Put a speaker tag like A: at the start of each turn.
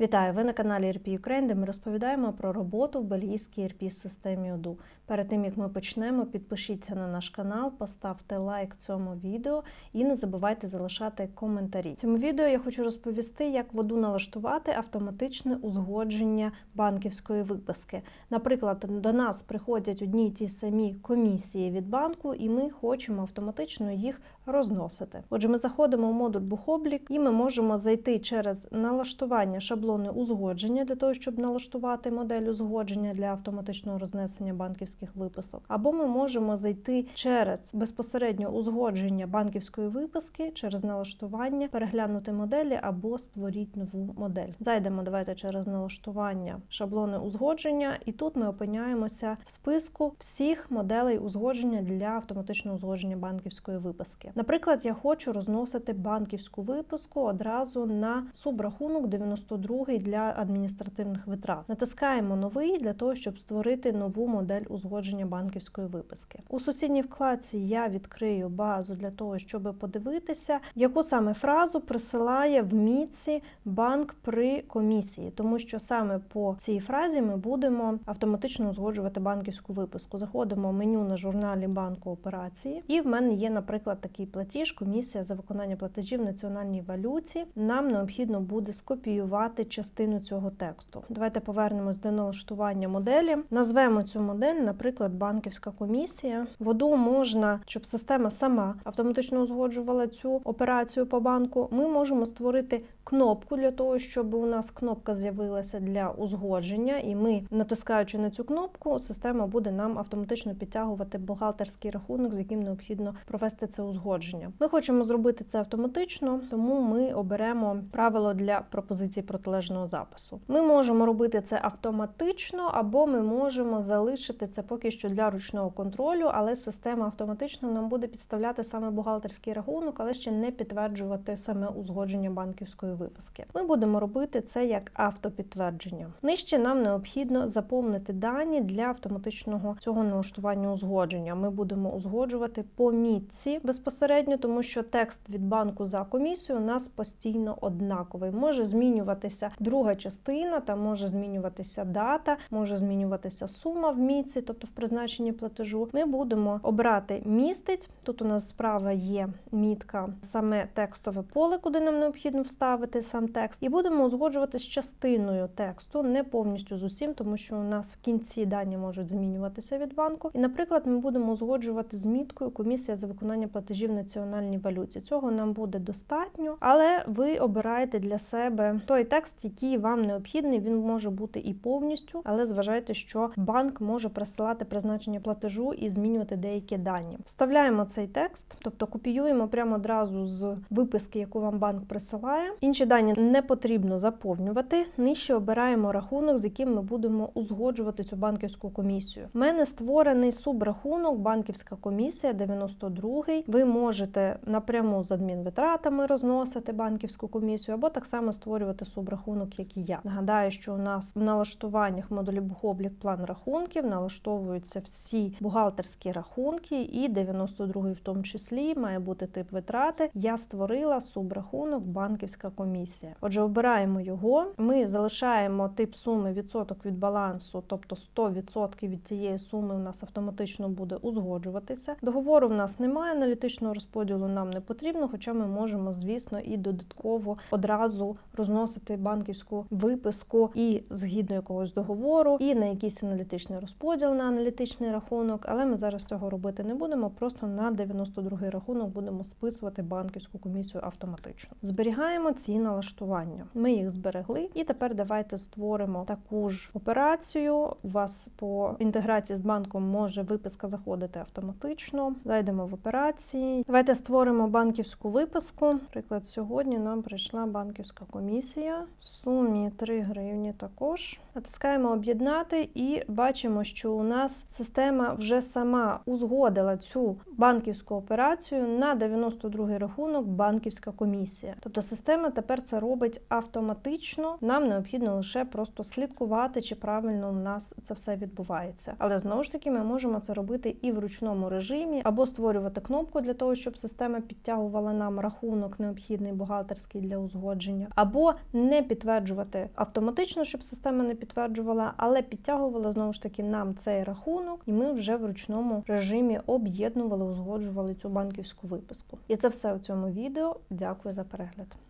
A: Вітаю! Ви на каналі RP Ukraine, де ми розповідаємо про роботу в бельгійській RP системі ODU. Перед тим як ми почнемо, підпишіться на наш канал, поставте лайк цьому відео і не забувайте залишати коментарі. В цьому відео я хочу розповісти, як в ODU налаштувати автоматичне узгодження банківської виписки. Наприклад, до нас приходять одні й ті самі комісії від банку, і ми хочемо автоматично їх розносити. Отже, ми заходимо в модуль Бухоблік і ми можемо зайти через налаштування шаблони узгодження для того, щоб налаштувати модель узгодження для автоматичного рознесення банківських виписок. Або ми можемо зайти через безпосередньо узгодження банківської виписки, через налаштування, переглянути моделі або створіть нову модель. Зайдемо давайте через налаштування шаблони узгодження, і тут ми опиняємося в списку всіх моделей узгодження для автоматичного узгодження банківської виписки. Наприклад, я хочу розносити банківську виписку одразу на субрахунок 92 для адміністративних витрат. Натискаємо новий для того, щоб створити нову модель узгодження банківської виписки. У сусідній вкладці я відкрию базу для того, щоб подивитися, яку саме фразу присилає в мітці банк при комісії, тому що саме по цій фразі ми будемо автоматично узгоджувати банківську виписку. Заходимо в меню на журналі банку операції, і в мене є, наприклад, такий платіж, комісія за виконання платежів в національній валюті. Нам необхідно буде скопіювати частину цього тексту. Давайте повернемось до налаштування моделі. Назвемо цю модель, наприклад, банківська комісія. Воду можна, щоб система сама автоматично узгоджувала цю операцію по банку. Ми можемо створити кнопку для того, щоб у нас кнопка з'явилася для узгодження, і ми, натискаючи на цю кнопку, система буде нам автоматично підтягувати бухгалтерський рахунок, з яким необхідно провести це узгодження. Ми хочемо зробити це автоматично, тому ми оберемо правило для пропозиції протилежного запису. Ми можемо робити це автоматично, або ми можемо залишити це поки що для ручного контролю, але система автоматично нам буде підставляти саме бухгалтерський рахунок, але ще не підтверджувати саме узгодження банківської виписки. Ми будемо робити це як автопідтвердження. Нижче нам необхідно заповнити дані для автоматичного цього налаштування узгодження. Ми будемо узгоджувати по мітці безпосередньо, тому що текст від банку за комісію у нас постійно однаковий. Може змінюватися друга частина, там може змінюватися дата, може змінюватися сума в мітці, тобто в призначенні платежу. Ми будемо обрати містить. Тут у нас справа є мітка, саме текстове поле, куди нам необхідно вставити сам текст, і будемо узгоджувати з частиною тексту, не повністю з усім, тому що у нас в кінці дані можуть змінюватися від банку. І, наприклад, ми будемо узгоджувати з міткою комісія за виконання платежів в національній валюті. Цього нам буде достатньо, але ви обираєте для себе той текст, який вам необхідний. Він може бути і повністю, але зважайте, що банк може присилати призначення платежу і змінювати деякі дані. Вставляємо цей текст, тобто копіюємо прямо одразу з виписки, яку вам банк присилає. Інші дані не потрібно заповнювати. Нижче обираємо рахунок, з яким ми будемо узгоджувати цю банківську комісію. У мене створений субрахунок, банківська комісія 92. Ви можете напряму з адмінвитратами розносити банківську комісію, або так само створювати субрахунок, як і я. Нагадаю, що у нас в налаштуваннях модулі бухоблік план рахунків налаштовуються всі бухгалтерські рахунки, і 92 в тому числі має бути тип витрати. Я створила субрахунок банківська комісія. Отже, обираємо його. Ми залишаємо тип суми відсоток від балансу, тобто 100% від цієї суми у нас автоматично буде узгоджуватися. Договору в нас немає, аналітичного розподілу нам не потрібно, хоча ми можемо, звісно, і додатково одразу розносити банківську виписку і згідно якогось договору, і на якийсь аналітичний розподіл на аналітичний рахунок. Але ми зараз цього робити не будемо. Просто на 92 рахунок будемо списувати банківську комісію автоматично. Зберігаємо ці налаштування. Ми їх зберегли, і тепер давайте створимо таку ж операцію. У вас по інтеграції з банком може виписка заходити автоматично. Зайдемо в операції. Давайте створимо банківську виписку. Наприклад, сьогодні нам прийшла банківська комісія сумі 3 гривні також. Натискаємо об'єднати і бачимо, що у нас система вже сама узгодила цю банківську операцію на 92 рахунок банківська комісія. Тобто система тепер це робить автоматично. Нам необхідно лише просто слідкувати, чи правильно у нас це все відбувається. Але знову ж таки, ми можемо це робити і в ручному режимі, або створювати кнопку для того, щоб система підтягувала нам рахунок необхідний бухгалтерський для узгодження, або не підтверджувати автоматично, щоб система не підтверджувала, але підтягувала знову ж таки нам цей рахунок, і ми вже в ручному режимі об'єднували, узгоджували цю банківську виписку. І це все у цьому відео. Дякую за перегляд.